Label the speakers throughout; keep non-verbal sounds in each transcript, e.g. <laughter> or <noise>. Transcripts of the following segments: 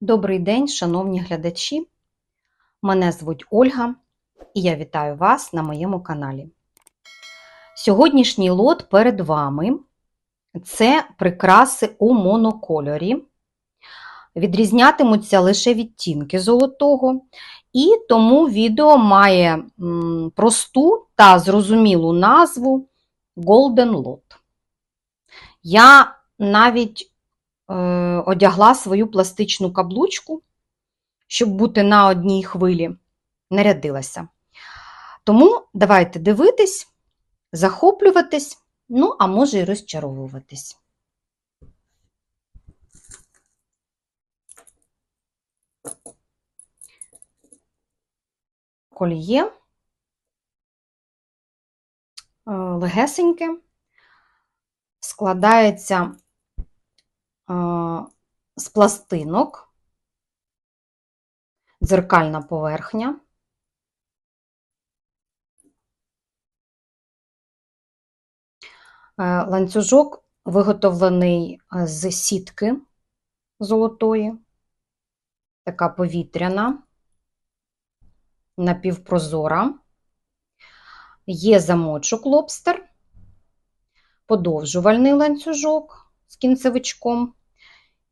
Speaker 1: Добрий день, шановні глядачі! Мене звуть Ольга і я вітаю вас на моєму каналі. Сьогоднішній лот перед вами це прикраси у монокольорі. Відрізнятимуться лише відтінки золотого, і тому відео має просту та зрозумілу назву Golden Lot. Я навіть Е, одягла свою пластичну каблучку, щоб бути на одній хвилі, нарядилася. Тому давайте дивитись, захоплюватись, ну, а може і розчаровуватись. Кольє легесеньке, складається з пластинок, дзеркальна поверхня. Е, ланцюжок виготовлений е, з сітки золотої, така повітряна, напівпрозора, є замочок лобстер, подовжувальний ланцюжок з кінцевичком,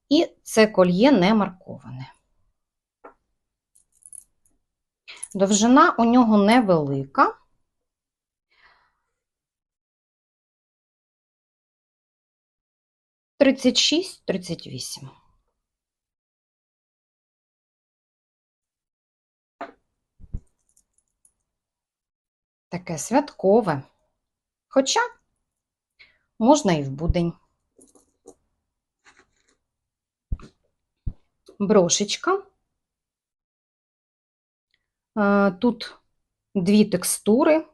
Speaker 1: і це кольє не марковане. Довжина у нього невелика. Тридцять шість, тридцять вісім. Таке святкове, хоча можна і в будень. брошечка. Тут дві текстури,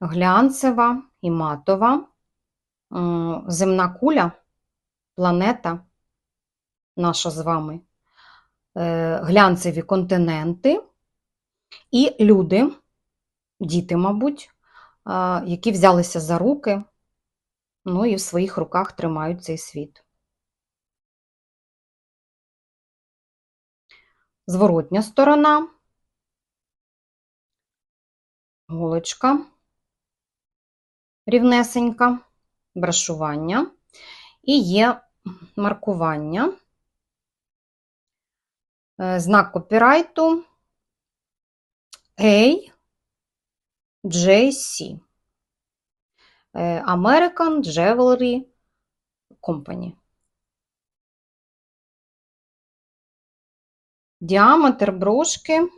Speaker 1: глянцева і матова, земна куля, планета, наша з вами, е, глянцеві континенти. І люди, діти, мабуть, які взялися за руки, ну і в своїх руках тримають цей світ. зворотня сторона, голочка. Рівнесенька, брашування. І є маркування, е, знак копірайту. AJC е, American Jewelry Company. Діаметр брошки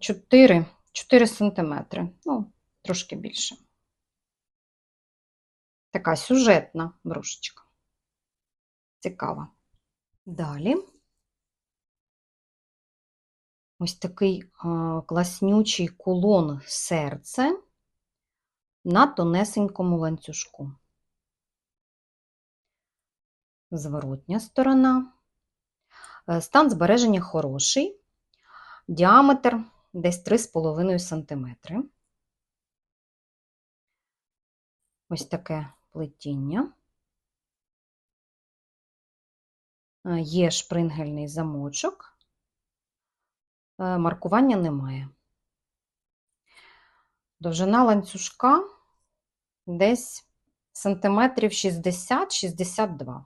Speaker 1: 4 4 сантиметри, ну, трошки більше. Така сюжетна брошечка. Цікава. Далі ось такий класнючий кулон серце на тонесенькому ланцюжку зворотня сторона. Е, стан збереження хороший, діаметр десь 3,5 см. Ось таке плетіння. Е, є шпрингельний замочок, маркування немає. Довжина ланцюжка десь сантиметрів 60-62.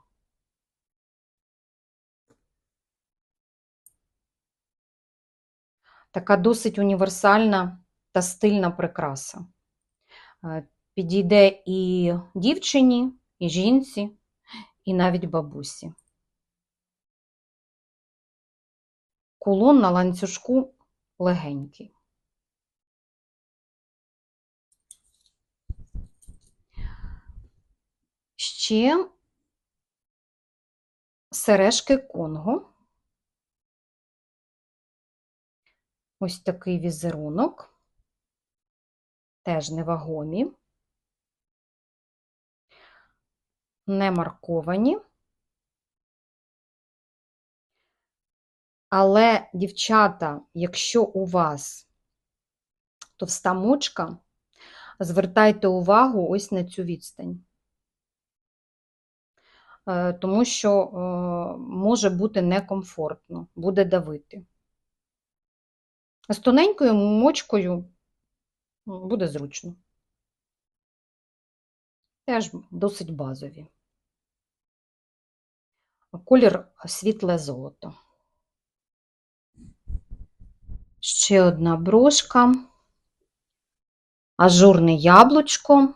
Speaker 1: така досить універсальна та стильна прикраса. Е, підійде і дівчині, і жінці, і навіть бабусі. Кулон на ланцюжку легенький. Ще сережки Конго. Ось такий візерунок, теж невагомі, не марковані. Але, дівчата, якщо у вас товста мочка, звертайте увагу ось на цю відстань. Е, Тому що е, може бути некомфортно, буде давити. З тоненькою мочкою буде зручно. Теж досить базові. Колір світле золото. Ще одна брошка. Ажурне яблучко,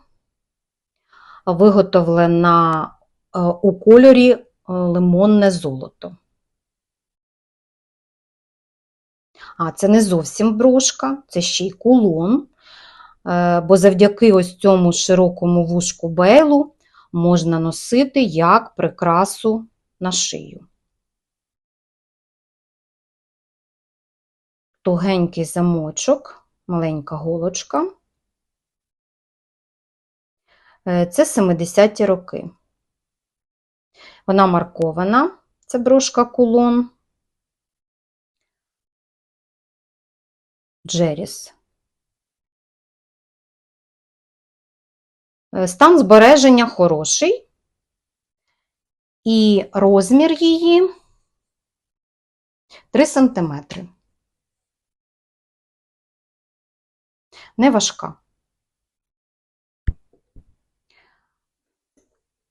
Speaker 1: виготовлена е, у кольорі е, лимонне золото. А, це не зовсім брошка, це ще й кулон, е, бо завдяки ось цьому широкому вушку бейлу можна носити як прикрасу на шию. Тугенький замочок, маленька голочка. Е, Це 70-ті роки. Вона маркована, це брошка кулон. Джеріс. Е, Стан збереження хороший. І розмір її 3 см. Не важка.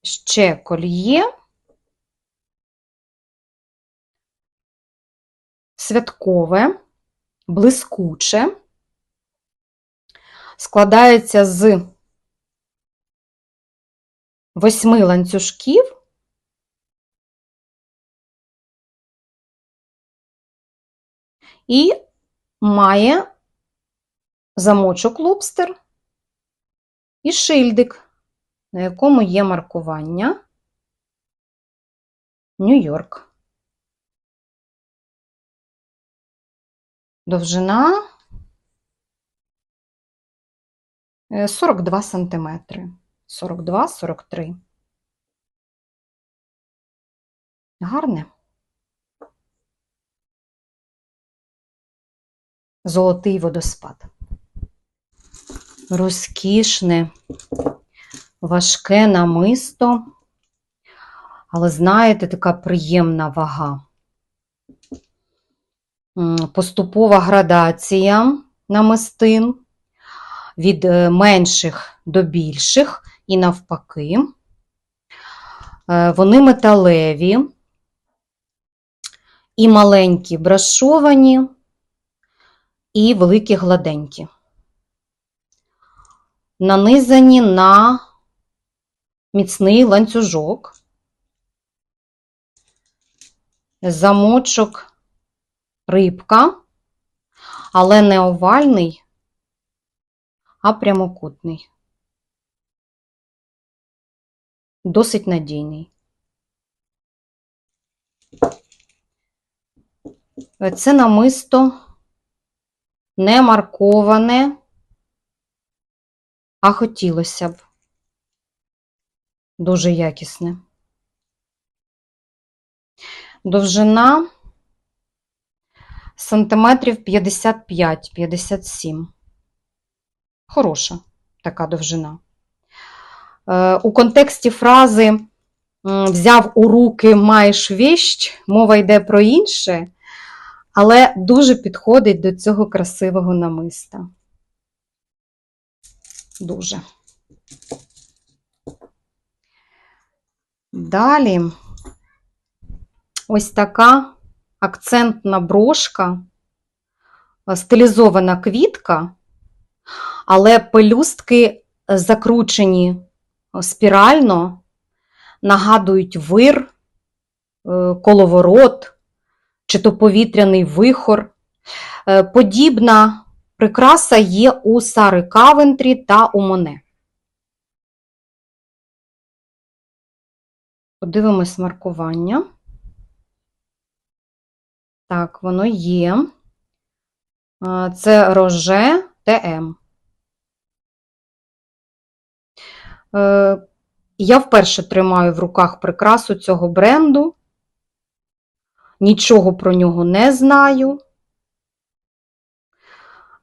Speaker 1: Ще кольє. Святкове, блискуче. Складається з восьми ланцюжків. І має замочок лобстер і шильдик, на якому є маркування Нью-Йорк. Довжина е, 42 сантиметри. 42-43. Гарне. Золотий водоспад. Розкішне, важке намисто, але, знаєте, така приємна вага. Поступова градація намистин від е, менших до більших і навпаки. Е, Вони металеві і маленькі брашовані, і великі гладенькі. Нанизані на міцний ланцюжок, замочок рибка, але не овальний, а прямокутний. Досить надійний. Це намисто не марковане, а хотілося б. Дуже якісне. Довжина сантиметрів 55-57. Хороша така довжина. Е, У контексті фрази взяв у руки, маєш віщ, мова йде про інше, але дуже підходить до цього красивого намиста. Дуже. Далі ось така акцентна брошка, е, стилізована квітка, але пелюстки закручені спірально, нагадують вир, е, коловорот чи то повітряний вихор. Е, Подібна прикраса є у Сари Кавентрі та у Моне. Подивимось маркування. Так, воно є. Це Роже ТМ. Е, Я вперше тримаю в руках прикрасу цього бренду. Нічого про нього не знаю.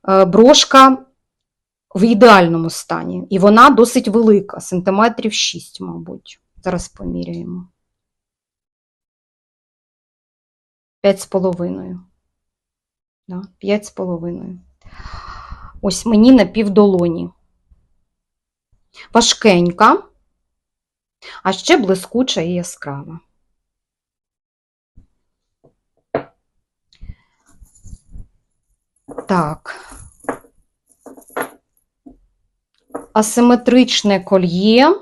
Speaker 1: Е, Брошка в ідеальному стані. І вона досить велика, сантиметрів 6, мабуть. Зараз поміряємо. 5,5. Да, 5,5. Ось мені на півдолоні. Важкенька, а ще блискуча і яскрава. Так. Асиметричне кольє,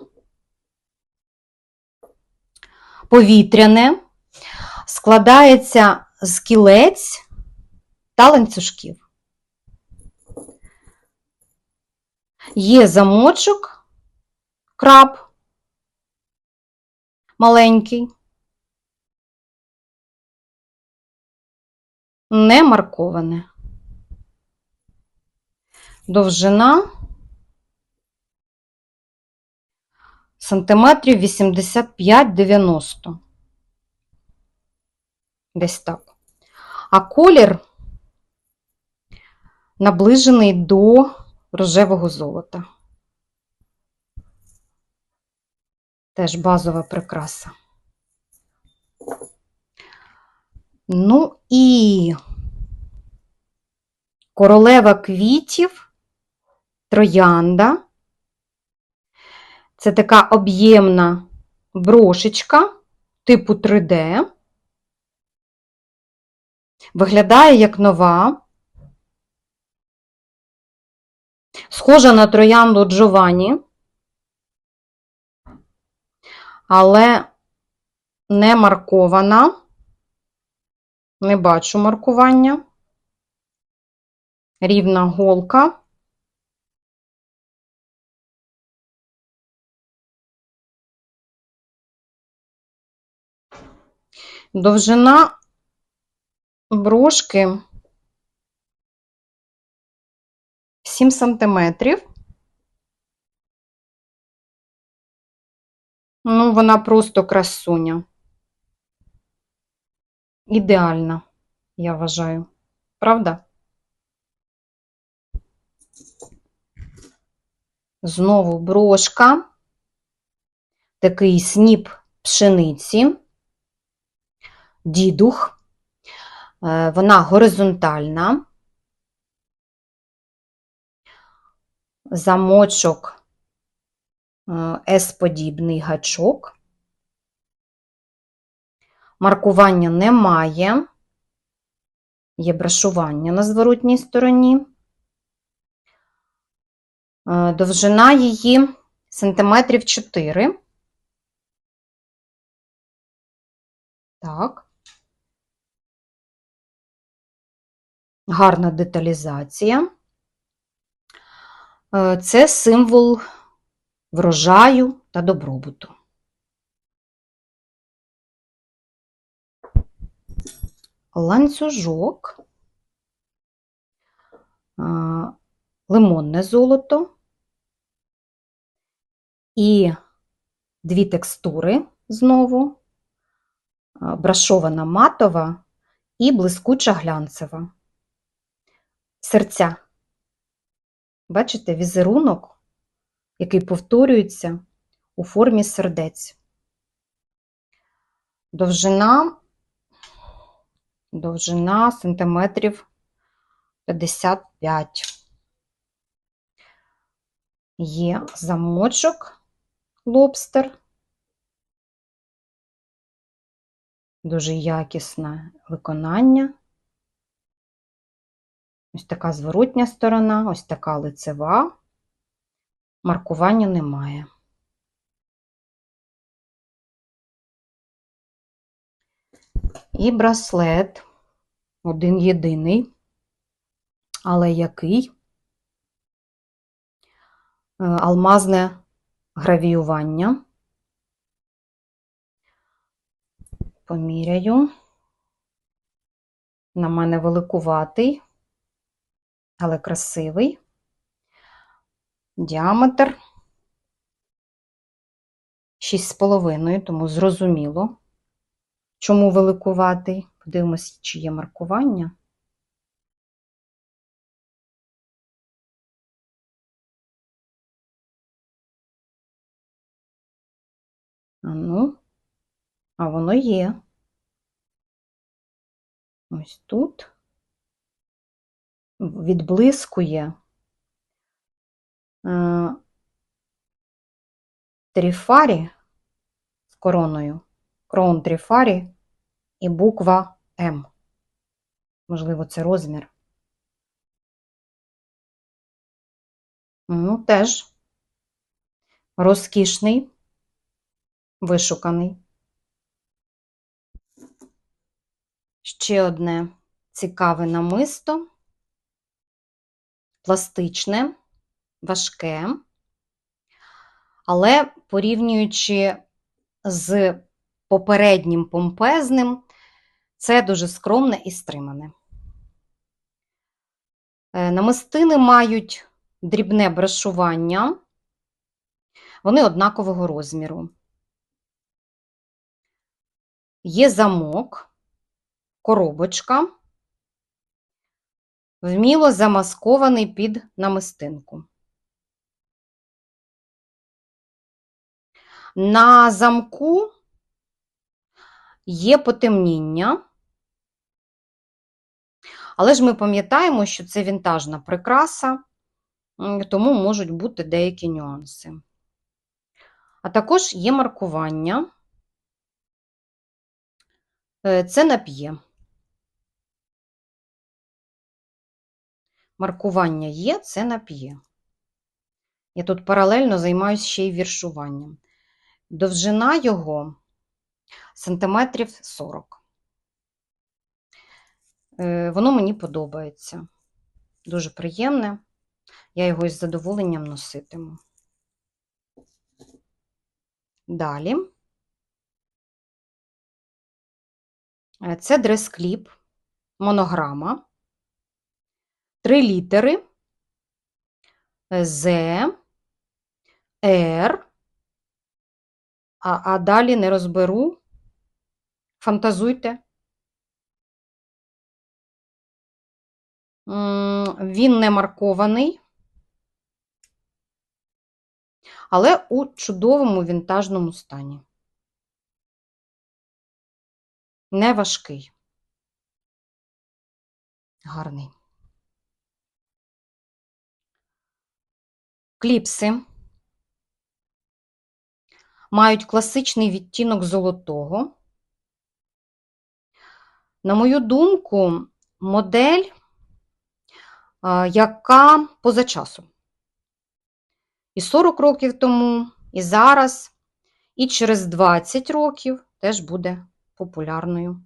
Speaker 1: повітряне, складається з кілець та ланцюжків. Є замочок, краб маленький, не марковане. Довжина сантиметрів 85-90. Десь так. А колір наближений до рожевого золота. Теж базова прикраса. Ну і королева квітів, троянда. Це така об'ємна брошечка типу 3D. Виглядає як нова. Схожа на троянду Джованні, але не маркована. Не бачу маркування. Рівна голка. Довжина брошки 7 сантиметрів. Ну, вона просто красуня. Ідеальна, я вважаю. Правда? Знову брошка, такий сніп пшениці, дідух. Е, Вона горизонтальна. Замочок е, С-подібний гачок. Маркування немає. Є брашування на зворотній стороні. Е, Довжина її сантиметрів 4. Так. Гарна деталізація. Е, Це символ врожаю та добробуту. Ланцюжок, е, лимонне золото і дві текстури знову, е, брашована матова і блискуча глянцева. Серця. Бачите, візерунок, який повторюється у формі сердець. Довжина, довжина сантиметрів 55. Є замочок лобстер. Дуже якісне виконання. Ось така зворотня сторона, ось така лицева. Маркування немає. І браслет один єдиний, але який? Е, Алмазне гравіювання. Поміряю. На мене великуватий але красивий. Діаметр 6,5, тому зрозуміло, чому великуватий. Подивимось, чи є маркування. Ану, а воно є. Ось тут відблискує е, тріфарі з короною, крон тріфарі і буква М. Можливо, це розмір. Ну, теж розкішний, вишуканий. Ще одне цікаве намисто, пластичне, важке, але порівнюючи з попереднім помпезним, це дуже скромне і стримане. Е, Намистини мають дрібне брашування, вони однакового розміру. Є замок, коробочка, вміло замаскований під намистинку. На замку є потемніння, але ж ми пам'ятаємо, що це вінтажна прикраса, тому можуть бути деякі нюанси. А також є маркування. Е, Це нап'є. Маркування є, це нап'є. Я тут паралельно займаюся ще й віршуванням. Довжина його сантиметрів 40. Е, Воно мені подобається. Дуже приємне. Я його із задоволенням носитиму. Далі. Е, Це дрес-кліп, монограма, три літери З, Р, а, а далі не розберу. Фантазуйте. Він не маркований, але у чудовому вінтажному стані. Не важкий. Гарний. Кліпси мають класичний відтінок золотого. На мою думку, модель, яка поза часом. І 40 років тому, і зараз, і через 20 років теж буде популярною.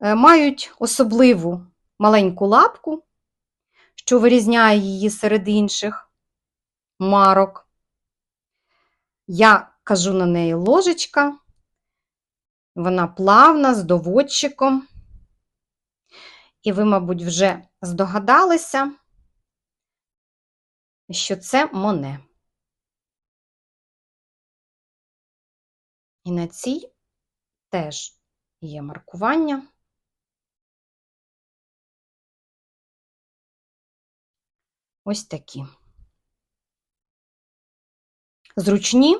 Speaker 1: Е, Мають особливу маленьку лапку, що вирізняє її серед інших марок. Я кажу на неї ложечка, вона плавна, з доводчиком. І ви, мабуть, вже здогадалися, що це Моне. І на цій теж є маркування. Ось такі. Зручні,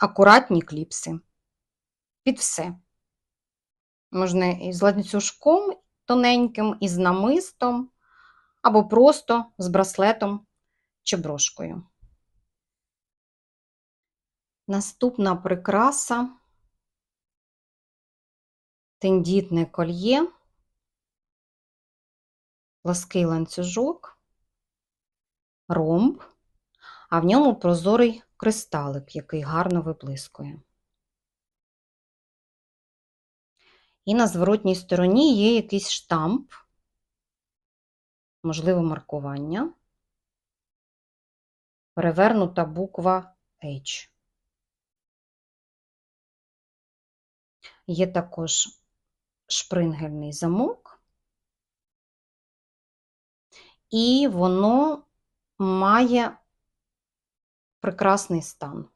Speaker 1: акуратні кліпси. Під все. Можна і з ланцюжком тоненьким, і з намистом, або просто з браслетом чи брошкою. Наступна прикраса тендітне кольє, плаский ланцюжок, ромб, а в ньому прозорий кристалик, який гарно виблискує. І на зворотній стороні є якийсь штамп, можливо, маркування, перевернута буква H. Є також шпрингельний замок, і воно має прекрасний стан.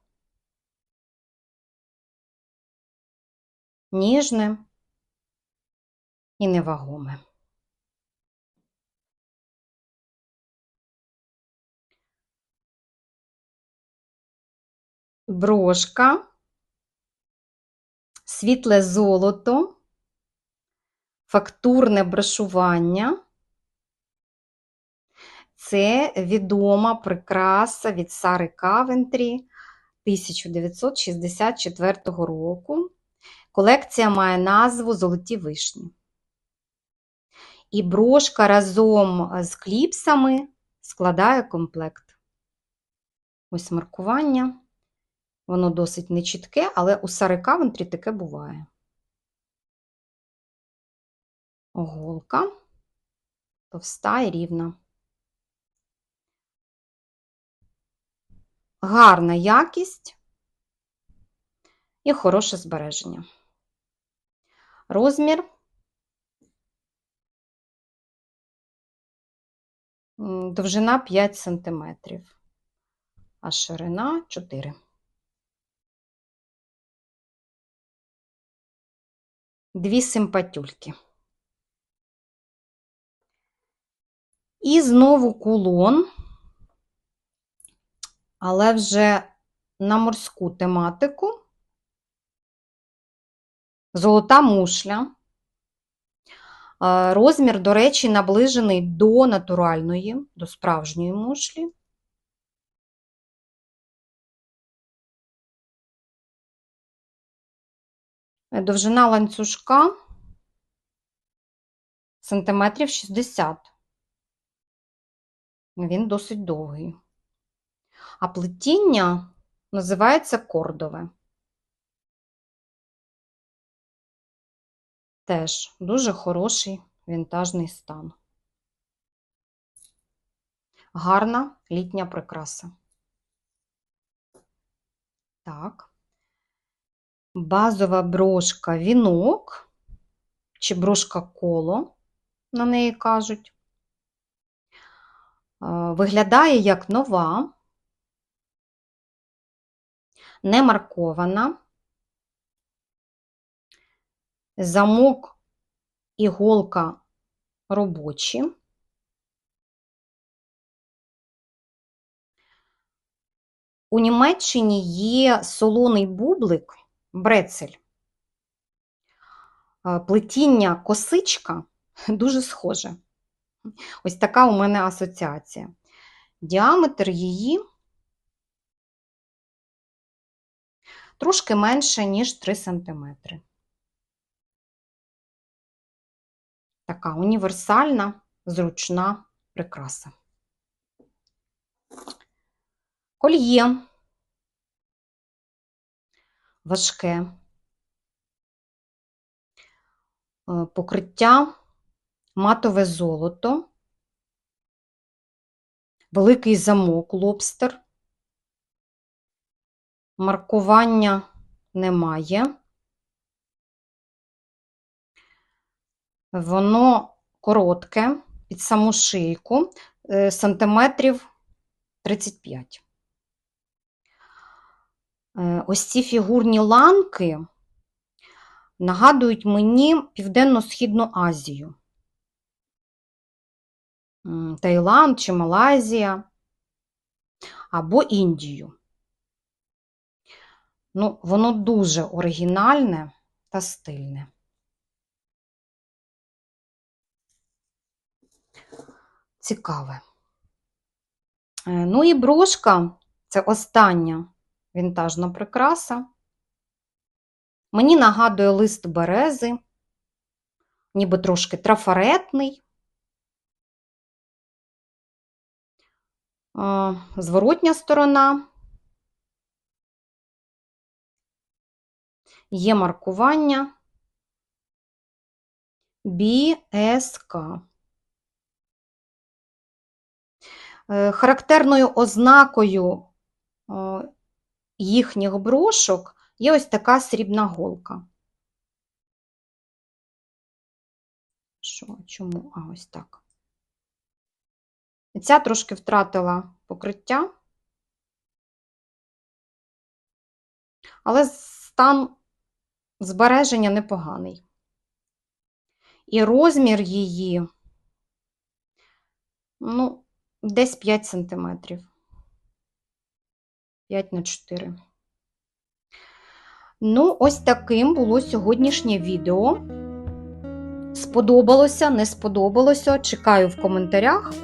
Speaker 1: Ніжне і невагоме. брошка, світле золото, фактурне брошування. Це відома прикраса від Сари Кавентрі 1964 року. Колекція має назву Золоті вишні. І брошка разом з кліпсами складає комплект. Ось маркування. Воно досить нечітке, але у Сари Кавентрі таке буває. Голка товста і рівна. Гарна якість і хороше збереження. Розмір довжина 5 см, а ширина 4 Дві симпатюльки. І знову кулон, але вже на морську тематику. Золота мушля. Розмір, до речі, наближений до натуральної, до справжньої мушлі. Довжина ланцюжка сантиметрів 60. Він досить довгий. А плетіння називається кордове. Теж дуже хороший вінтажний стан. Гарна літня прикраса. Так. Базова брошка вінок, чи брошка коло, на неї кажуть. Е, Виглядає як нова, не маркована. Замок, іголка робочі. У Німеччині є солоний бублик, брецель. Е, Плетіння косичка <laughs> дуже схоже. Ось така у мене асоціація. Діаметр її трошки менше, ніж 3 см. Така універсальна, зручна прикраса. Кольє. Важке, Е, покриття. Матове золото, великий замок лобстер, маркування немає. Воно коротке під саму шийку, е, сантиметрів 35. Е, Ось ці фігурні ланки нагадують мені Південно-Східну Азію. Таїланд чи Малайзія або Індію. Ну, воно дуже оригінальне та стильне. Цікаве. Е, Ну і брошка це остання вінтажна прикраса. Мені нагадує лист берези, ніби трошки трафаретний. Е, Зворотня сторона. Є маркування BSK. Е, Характерною ознакою е, їхніх брошок є ось така срібна голка. Що, чому? А, ось так. Ця трошки втратила покриття, але стан збереження непоганий. І розмір її, ну, десь 5 см. 5 на 4. Ну, ось таким було сьогоднішнє відео. Сподобалося, не сподобалося. Чекаю в коментарях.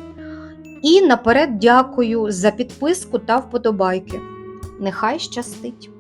Speaker 1: І наперед дякую за підписку та вподобайки. Нехай щастить!